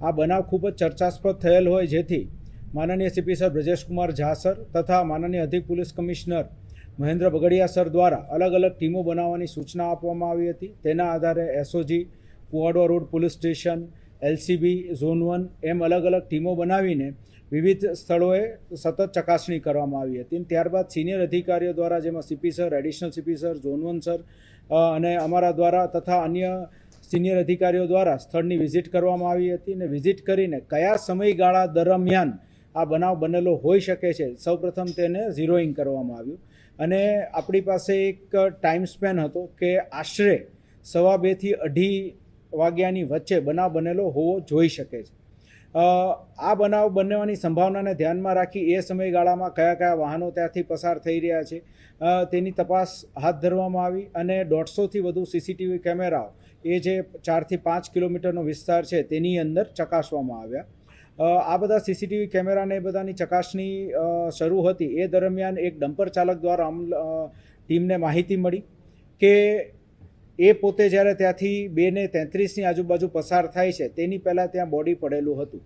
આ બનાવ ખૂબ જ ચર્ચાસ્પદ થયેલ હોય જેથી માનનીય CP sir Brajeshkumar Jha sir તથા માનનીય અધિક police commissioner Mahendra Bagadiya sir દ્વારા અલગ અલગ ટીમો બનાવવાની સૂચના આપવામાં આવી હતી. તેના આધારે SOG Kuvadva road police station LCB zone one એમ અલગ અલગ ટીમો બનાવીને વિવિધ સ્થળોએ સતત ચકાસણી કરવામાં આવી હતી. ત્યારબાદ સિનિયર અધિકારીઓ દ્વારા જેમાં CP sir, additional CP sir, zone one sir અને અમારા દ્વારા તથા અન્ય સિનિયર અધિકારીઓ દ્વારા સ્થળની વિઝિટ કરવામાં આવી હતી અને વિઝિટ કરીને કયા સમયગાળા દરમિયાન આ બનાવ બનેલો હોઈ શકે છે? સૌપ્રથમ તેને ઝીરોઈંગ કરવામાં આવ્યું. અને આપણી પાસે એક ટાઈમ સ્પેન હતો કે આશરે સવા બેથી અઢી વાગ્યાની વચ્ચે બનાવ બનેલો હોવો જોઈ શકે છે. આ બનાવ બનવાની સંભાવનાને ધ્યાનમાં રાખી એ સમયગાળામાં કયા કયા વાહનો ત્યાંથી પસાર થઈ રહ્યા છે તેની તપાસ હાથ ધરવામાં આવી અને દોઢસોથી વધુ સીસીટીવી કેમેરાઓ, એ જે ચારથી પાંચ કિલોમીટરનો વિસ્તાર છે તેની અંદર ચકાસવામાં આવ્યા. આ બધા સીસીટીવી કેમેરાને એ બધાની ચકાસણી શરૂ હતી. એ દરમિયાન એક ડમ્પર ચાલક દ્વારા ટીમને માહિતી મળી કે એ પોતે જ્યારે ત્યાંથી બે ને તેત્રીસની આજુબાજુ પસાર થાય છે, તેની પહેલાં ત્યાં બોડી પડેલું હતું.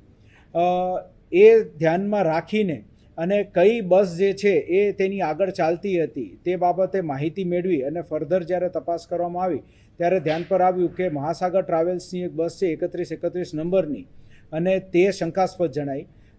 એ ધ્યાનમાં રાખીને અને કઈ બસ જે છે એ તેની આગળ ચાલતી હતી, તે બાબતે માહિતી મેળવી અને ફર્ધર જ્યારે તપાસ કરવામાં આવી, ત્યારે ધ્યાન પર આવ્યું કે મહાસાગર ટ્રાવેલ્સની એક બસ છે એકત્રીસ એકત્રીસ નંબરની અને તે શંકાસ્પદ જણાઈ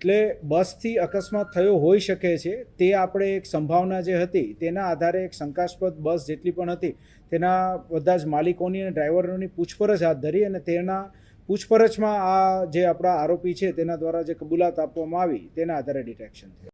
એટલે બસથી અકસ્માત થયો હોઈ શકે છે, તે આપણે એક સંભાવના જે હતી, તેના આધારે એક શંકાસ્પદ બસ જેટલી પણ હતી, તેના બધા જ માલિકોની અને ડ્રાઈવરોની પૂછપરછ હાથ ધરી અને તેના પૂછપરછમાં આ જે આપણા આરોપી છે, તેના દ્વારા જે કબૂલાત આપવામાં આવી, તેના આધારે ડિટેક્શન થયું.